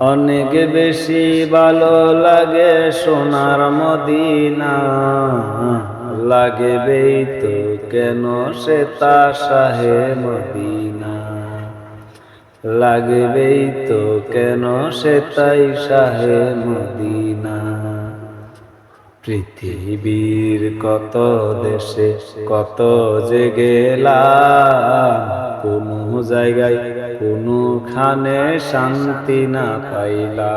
অনেক বেশি ভালো লাগে সোনার মদিনা। লাগবেই তো কেন সে তা শাহে মদিনা। লাগবেই তো কেন সে তাই শাহে মদিনা। পৃথিবীর কত দেশে কত যে গেলাম কোনো জায়গায় কোনো খানে শান্তি না পাইলা।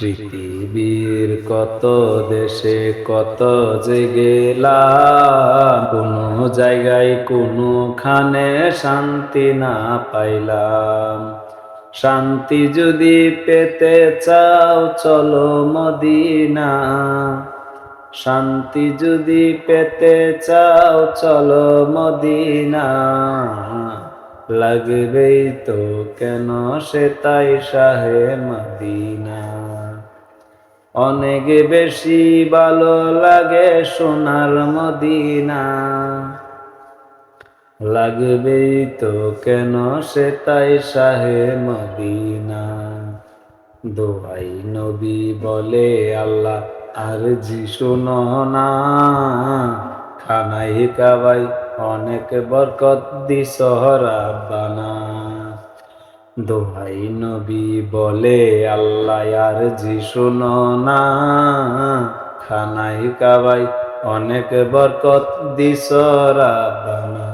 পৃথিবীর কত দেশে কত যে গেলাম কোনো জায়গায় কোনো খানে শান্তি না পাইলাম। শান্তি যদি পেতে চাও, চলো মদিনা। শান্তি যদি পেতে চাও, চলো মদিনা। লাগবেই তো কেন সে তাই শাহে মদিনা? অনেক বেশি ভালো লাগে সোনার মদিনা। লাগবেই তো কেন সে তাই শাহে মদিনা? দোয়াই নবী বলে আল্লাহ আর জি শোনো না। খানাই কাবাই অনেক বরকত দিস রাব্বানা দোহাই নবী বলে, আল্লাহ আর জি শোনো না। খানাই কাবাই অনেক বরকত দিস রাব্বানা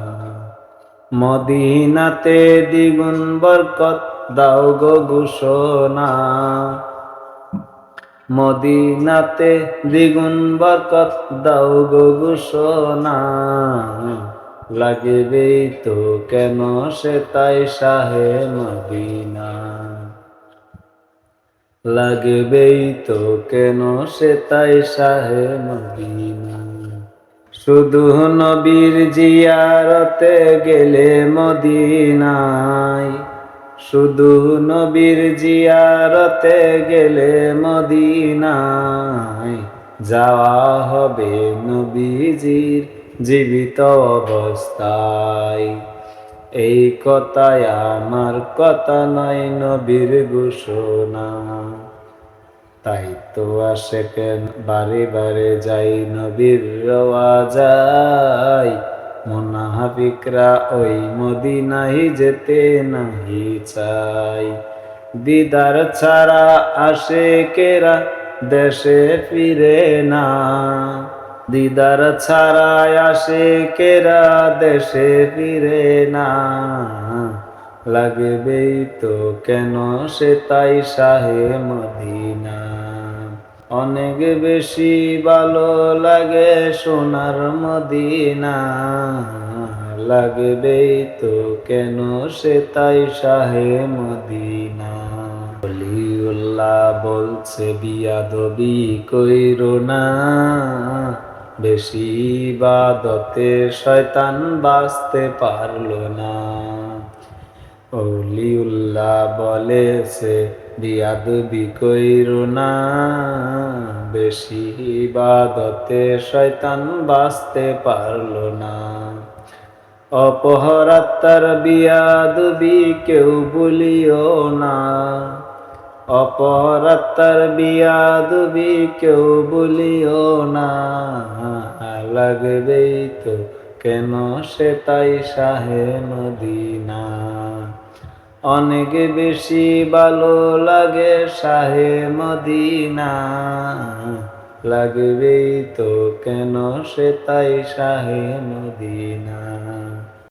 মদিনাতে দ্বিগুণ বরকত দাও গো ঘোষণা। মদিনাতে দ্বিগুণ বরকত দাও গো ঘোষণা। লাগবেই তো কেন সে তাই শাহে মদিনা? লাগবেই তো কেন সে তাই শাহে মদিনা? শুধু নবীর জিয়ারতে গেলে মদিনায়, শুধু নবীর জিয়ারতে গেলে মদিনায়, যাওয়া হবে নবীজির জীবিত অবস্থায় এই কথায় আমার কথা নয় নবীর ঘোষণা। তাই তো আসে কেন বারে বারে যাই নবীর রওয়া যাই মোনাহাবিকরা ওই মদিনাই যেতে নাহি চাই দিদার ছাড়া আসে কেরা দেশে ফিরে না। দিদার ছাড়া আসে কেরা দেশে ফিরে না। লাগবেই তো কেন সে তাই শাহে মদিনা। অনেক বেশি ভালো লাগে সোনার মদিনা। লাগবেই তো কেন সে তাই শাহে মদিনা। বলিউল্লাহ বলছে, বিয়াদবি কইরো না। বেশি বাদতে শয়তান বাঁচতে পারল না। অলিউল্লাহ বলেছে, বিয়াদবি কইরো না। বেশি বাদতে শয়তান বাঁচতে পারল না। অপহরাত্মার বিয়াদবি কেউ বলিও না। অপরাত্মার বিয়াদবি কেউ বলিও না। লাগবেই তো কেন সে তাই শাহে মদিনা। অনেক বেশি ভালো লাগে শাহে মদিনা। লাগবেই তো কেন সে তাই শাহে মদিনা।